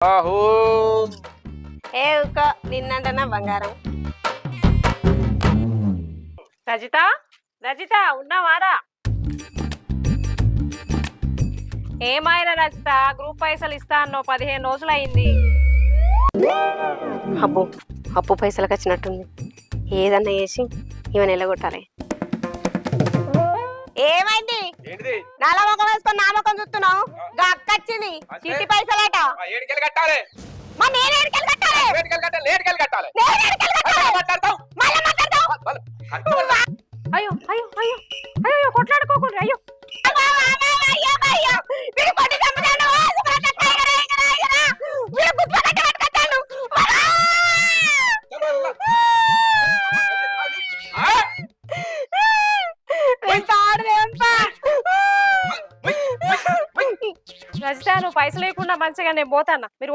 ఆహో ఏ ఊకో నిన్నంటనా బంగారం? రజిత? రజిత ఉన్నావారా ఏమైనా రజిత గ్రూప్ పైసలు ఇస్తా అన్నో పదిహేను రోజులు అయింది అబ్బో అప్పు పైసలకు వచ్చినట్టుంది. ఏదన్నా వేసి ఈమెను ఎల్లగొట్టాలి ఏమైంది? ఏంటిది? నాలా వేసుకొని నా చిట్టి పైసలట. ఏడుకెళ్ళి కట్టాలి. మరి నేను ఏడుకెళ్ళి కట్టాలి. ఏడుకెళ్ళి కట్టాలి లేటుకెళ్ళి కట్టాలి. నేను ఏడుకెళ్ళి కట్టాలి. మాట్లాడతావు. మళ్ళా మాట్లాడతావు. అయ్యో అయ్యో అయ్యో అయ్యో అయ్యో కొట్లాడుకోకుండా అయ్యో. అమ్మా, రజిత నువ్వు పైసలు లేకుండా మంచిగా నేను పోతానా. మీరు